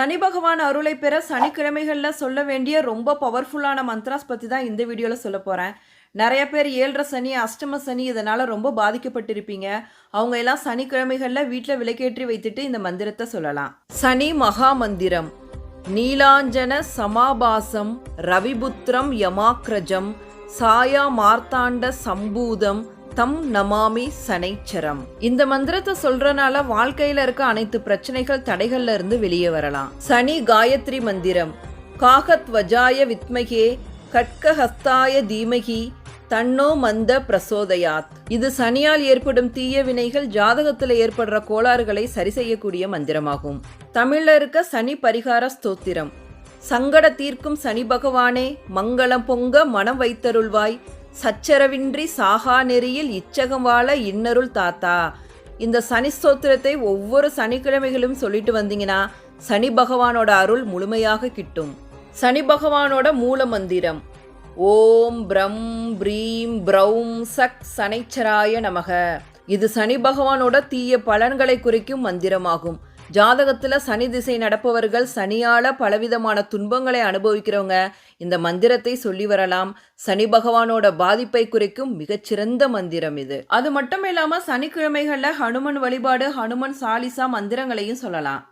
சனி பகவான் அருளை பெற சனிக்கிழமைகளில் சொல்ல வேண்டிய ரொம்ப பவர்ஃபுல்லான மந்த்ராஸ் பற்றி தான் இந்த வீடியோவில் சொல்ல போகிறேன் நிறைய பேர் ஏழரை சனி அஷ்டம சனி இதனால் ரொம்ப பாதிக்கப்பட்டிருப்பீங்க. அவங்க எல்லாம் சனிக்கிழமைகளில் வீட்டில் விளக்கேற்றி வைத்துட்டு இந்த மந்திரத்தை சொல்லலாம். சனி மகா மந்திரம். நீலாஞ்சன சமாபாசம் ரவிபுத்திரம் யமாக்ரஜம் சாயா மார்த்தாண்ட சம்பூதம் தம் நமாமி சனைச்சரம். இந்த மந்திரத்தை சொல்றனால வாழ்க்கையில இருக்க அனைத்து பிரச்சனைகள் தடைகள்ல இருந்து வெளியே வரலாம். சனி காயத்ரி மந்திரம். காகத் வஜாய வித்மகே கட்கஹஸ்தாய தீமகி தன்னோ மந்த பிரசோதயாத். இது சனியால் ஏற்படும் தீய வினைகள் ஜாதகத்தில் ஏற்படுற கோளாறுகளை சரி செய்யக்கூடிய மந்திரமாகும். தமிழ்ல இருக்க சனி பரிகார ஸ்தோத்திரம். சங்கட தீர்க்கும் சனி பகவானே மங்களம் பொங்க மனம் வைத்தருள்வாய். சச்சரவின்றி சாகா நெறியில் இச்சகம் வாழ இன்னருள் தாத்தா. இந்த சனி ஸ்தோத்திரத்தை ஒவ்வொரு சனிக்கிழமைகளும் சொல்லிட்டு வந்தீங்கன்னா சனி பகவானோட அருள் முழுமையாக கிட்டும். சனி பகவானோட மூல மந்திரம் ஓம் பிரம் பிரீம் ப்ரௌம் சக் சனைச்சராய நமக. இது சனி பகவானோட தீய பலன்களை குறிக்கும் மந்திரமாகும். ஜாதகத்துல சனி திசை நடப்பவர்கள் சனியால பலவிதமான துன்பங்களை அனுபவிக்கிறவங்க இந்த மந்திரத்தை சொல்லி வரலாம். சனி பகவானோட பாதிப்பை குறிக்கும் மிகச்சிறந்த மந்திரம் இது. அது மட்டும் இல்லாம சனிக்கிழமைகள்ல ஹனுமன் வழிபாடு ஹனுமன் சாலிசா மந்திரங்களையும் சொல்லலாம்.